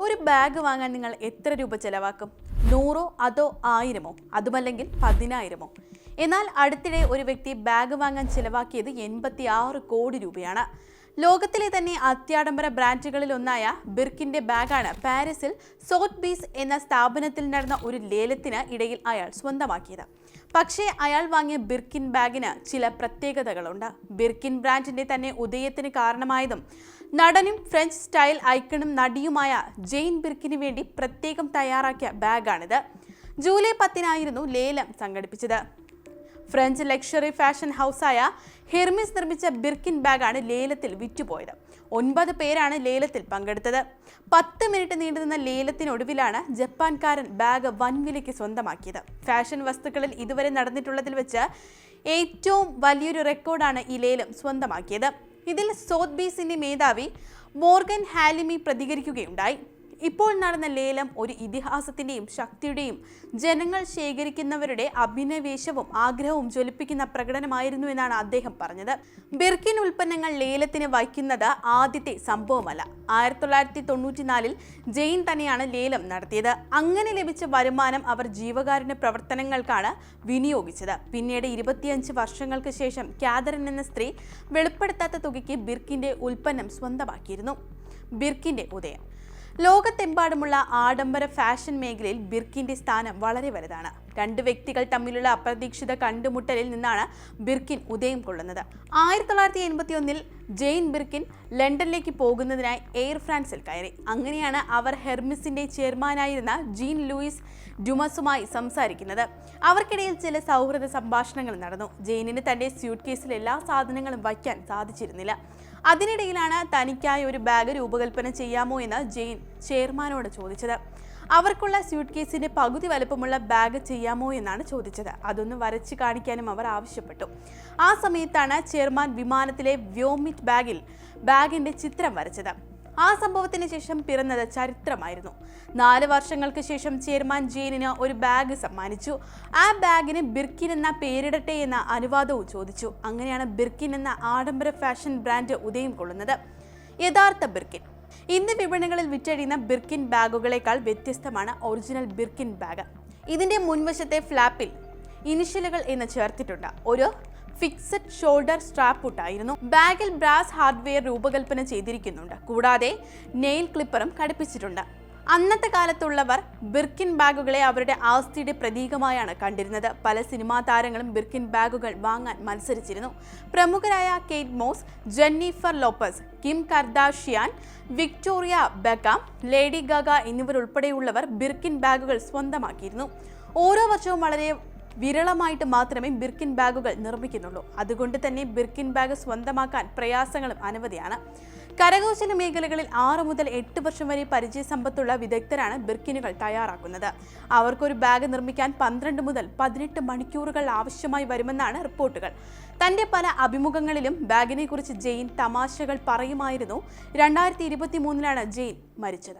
ഒരു ബാഗ് വാങ്ങാൻ നിങ്ങൾ എത്ര രൂപ ചിലവാക്കും? നൂറോ അതോ ആയിരമോ? അതുമല്ലെങ്കിൽ പതിനായിരമോ? എന്നാൽ അടുത്തിടെ ഒരു വ്യക്തി ബാഗ് വാങ്ങാൻ ചിലവാക്കിയത് എൺപത്തി ആറ് കോടി രൂപയാണ്. ലോകത്തിലെ തന്നെ അത്യാഡംബര ബ്രാൻഡുകളിൽ ഒന്നായ ബിർക്കിന്റെ ബാഗാണ് പാരീസിൽ സോട്ട് ബീസ് എന്ന സ്ഥാപനത്തിൽ നടന്ന ഒരു ലേലത്തിന് ഇടയിൽ അയാൾ സ്വന്തമാക്കിയത്. പക്ഷേ അയാൾ വാങ്ങിയ ബിർക്കിൻ ബാഗിന് ചില പ്രത്യേകതകളുണ്ട്. ബിർക്കിൻ ബ്രാൻഡിന്റെ തന്നെ ഉദയത്തിന് കാരണമായതും നടനും ഫ്രഞ്ച് സ്റ്റൈൽ ഐക്കണും നടിയുമായ ജെയിൻ ബിർക്കിന് വേണ്ടി പ്രത്യേകം തയ്യാറാക്കിയ ബാഗാണിത്. ജൂലൈ പത്തിനായിരുന്നു ലേലം സംഘടിപ്പിച്ചത്. ഫ്രഞ്ച് ലക്ഷറി ഫാഷൻ ഹൗസായ ഹെർമിസ് നിർമ്മിച്ച ബിർക്കിൻ ബാഗാണ് ലേലത്തിൽ വിറ്റുപോയത്. ഒൻപത് പേരാണ് ലേലത്തിൽ പങ്കെടുത്തത്. പത്ത് മിനിറ്റ് നീണ്ടുനിന്ന ലേലത്തിനൊടുവിലാണ് ജപ്പാൻകാരൻ ബാഗ് വൻവിലയ്ക്ക് സ്വന്തമാക്കിയത്. ഫാഷൻ വസ്തുക്കളിൽ ഇതുവരെ നടന്നിട്ടുള്ളതിൽ വെച്ച് ഏറ്റവും വലിയൊരു റെക്കോർഡാണ് ഈ ലേലം സ്വന്തമാക്കിയത്. ഇതിൽ സോത്ബീസിന്റെ മേധാവി മോർഗൻ ഹാലിമി പ്രതികരിക്കുകയുണ്ടായി. ഇപ്പോൾ നടന്ന ലേലം ഒരു ഇതിഹാസത്തിന്റെയും ശക്തിയുടെയും ജനങ്ങൾ ശേഖരിക്കുന്നവരുടെ അഭിനവേശവും ആഗ്രഹവും ജ്വലിപ്പിക്കുന്ന പ്രകടനമായിരുന്നു എന്നാണ് അദ്ദേഹം പറഞ്ഞത്. ബിർക്കിൻ ഉൽപ്പന്നങ്ങൾ ലേലത്തിന് വയ്ക്കുന്നത് ആദ്യത്തെ സംഭവമല്ല. ആയിരത്തി തൊള്ളായിരത്തി തൊണ്ണൂറ്റിനാലിൽ ജെയിൻ തന്നെയാണ് ലേലം നടത്തിയത്. അങ്ങനെ ലഭിച്ച വരുമാനം അവർ ജീവകാരുണ്യ പ്രവർത്തനങ്ങൾക്കാണ് വിനിയോഗിച്ചത്. പിന്നീട് ഇരുപത്തിയഞ്ച് വർഷങ്ങൾക്ക് ശേഷം കാതറിൻ എന്ന സ്ത്രീ വെളിപ്പെടുത്താത്ത തുകയ്ക്ക് ബിർക്കിന്റെ ഉൽപ്പന്നം സ്വന്തമാക്കിയിരുന്നു. ബിർക്കിന്റെ ഉദയം. ലോകത്തെമ്പാടുമുള്ള ആഡംബര ഫാഷൻ മേഖലയിൽ ബിർക്കിന്റെ സ്ഥാനം വളരെ വലുതാണ്. രണ്ട് വ്യക്തികൾ തമ്മിലുള്ള അപ്രതീക്ഷിത കണ്ടുമുട്ടലിൽ നിന്നാണ് ബിർക്കിൻ ഉദയം കൊള്ളുന്നത്. ആയിരത്തി തൊള്ളായിരത്തി എൺപത്തി ഒന്നിൽ ജെയിൻ ബിർക്കിൻ ലണ്ടനിലേക്ക് പോകുന്നതിനായി എയർ ഫ്രാൻസിൽ കയറി. അങ്ങനെയാണ് അവർ ഹെർമിസിന്റെ ചെയർമാനായിരുന്ന ജീൻ ലൂയിസ് ഡുമസുമായി സംസാരിക്കുന്നത്. അവർക്കിടയിൽ ചില സൗഹൃദ സംഭാഷണങ്ങൾ നടന്നു. ജെയിനിന് തന്റെ സ്യൂട്ട് കേസിൽ എല്ലാ സാധനങ്ങളും വയ്ക്കാൻ സാധിച്ചിരുന്നില്ല. അതിനിടയിലാണ് തനിക്കായി ഒരു ബാഗ് രൂപകൽപ്പന ചെയ്യാമോ എന്ന് ജെയിൻ ചെയർമാനോട് ചോദിച്ചത്. അവർക്കുള്ള സ്യൂട്ട് കേസിന്റെ പകുതി വലുപ്പമുള്ള ബാഗ് ചെയ്യാമോ എന്നാണ് ചോദിച്ചത്. അതൊന്ന് വരച്ച് കാണിക്കാനും അവർ ആവശ്യപ്പെട്ടു. ആ സമയത്താണ് ചെയർമാൻ വിമാനത്തിലെ വ്യോമിറ്റ് ബാഗിൽ ബാഗിന്റെ ചിത്രം വരച്ചത്. ആ സംഭവത്തിന് ശേഷം പിറന്നത് ചരിത്രമായിരുന്നു. നാല് വർഷങ്ങൾക്ക് ശേഷം ചെയർമാൻ ജെയിനിന് ഒരു ബാഗ് സമ്മാനിച്ചു. ആ ബാഗിന് ബിർക്കിൻ എന്ന പേരിടട്ടെ എന്ന അനുവാദവും ചോദിച്ചു. അങ്ങനെയാണ് ബിർക്കിൻ എന്ന ആഡംബര ഫാഷൻ ബ്രാൻഡ് ഉദയം കൊള്ളുന്നത്. യഥാർത്ഥ ബിർക്കിൻ. ഇന്ന് വിപണികളിൽ വിറ്റഴിയുന്ന ബിർക്കിൻ ബാഗുകളേക്കാൾ വ്യത്യസ്തമാണ് ഒറിജിനൽ ബിർക്കിൻ ബാഗ്. ഇതിന്റെ മുൻവശത്തെ ഫ്ലാപ്പിൽ ഇനിഷ്യലുകൾ എന്ന് ചേർത്തിട്ടുണ്ട്. ഒരു ഫിക്സഡ് ഷോൾഡർ സ്ട്രാപ്പ് ഉണ്ടായിരുന്നു ബാഗിൽ ബ്രാസ് ഹാർഡ്വെയർ രൂപകൽപ്പന ചെയ്തിരിക്കുന്നുണ്ട്. കൂടാതെ നെയിൽ ക്ലിപ്പറും ഘടിപ്പിച്ചിട്ടുണ്ട്. അന്നത്തെ കാലത്തുള്ളവർ ബിർക്കിൻ ബാഗുകളെ അവരുടെ ആസ്തിയുടെ പ്രതീകമായാണ് കണ്ടിരുന്നത്. പല സിനിമാ താരങ്ങളും ബിർക്കിൻ ബാഗുകൾ വാങ്ങാൻ മത്സരിച്ചിരുന്നു. പ്രമുഖരായ Kate Moss Jennifer Lopez Kim Kardashian Victoria Beckham Lady Gaga എന്നിവരുൾപ്പെടെയുള്ളവർ Birkin ബാഗുകൾ സ്വന്തമാക്കിയിരുന്നു. ഓരോ വർഷവും വളരെ വിരളമായിട്ട് മാത്രമേ ബിർക്കിൻ ബാഗുകൾ നിർമ്മിക്കുന്നുള്ളൂ. അതുകൊണ്ട് തന്നെ ബിർക്കിൻ ബാഗ് സ്വന്തമാക്കാൻ പ്രയാസങ്ങളും അനവധിയാണ്. കരകൗശല മേഖലകളിൽ ആറ് മുതൽ എട്ട് വർഷം വരെ പരിചയസമ്പത്തുള്ള വിദഗ്ധരാണ് ബിർക്കിനുകൾ തയ്യാറാക്കുന്നത്. അവർക്കൊരു ബാഗ് നിർമ്മിക്കാൻ പന്ത്രണ്ട് മുതൽ പതിനെട്ട് മണിക്കൂറുകൾ ആവശ്യമായി വരുമെന്നാണ് റിപ്പോർട്ടുകൾ. തന്റെ പല അഭിമുഖങ്ങളിലും ബാഗിനെ കുറിച്ച് ജെയിൻ തമാശകൾ പറയുമായിരുന്നു. രണ്ടായിരത്തി ഇരുപത്തി മൂന്നിലാണ് ജെയിൻ മരിച്ചത്.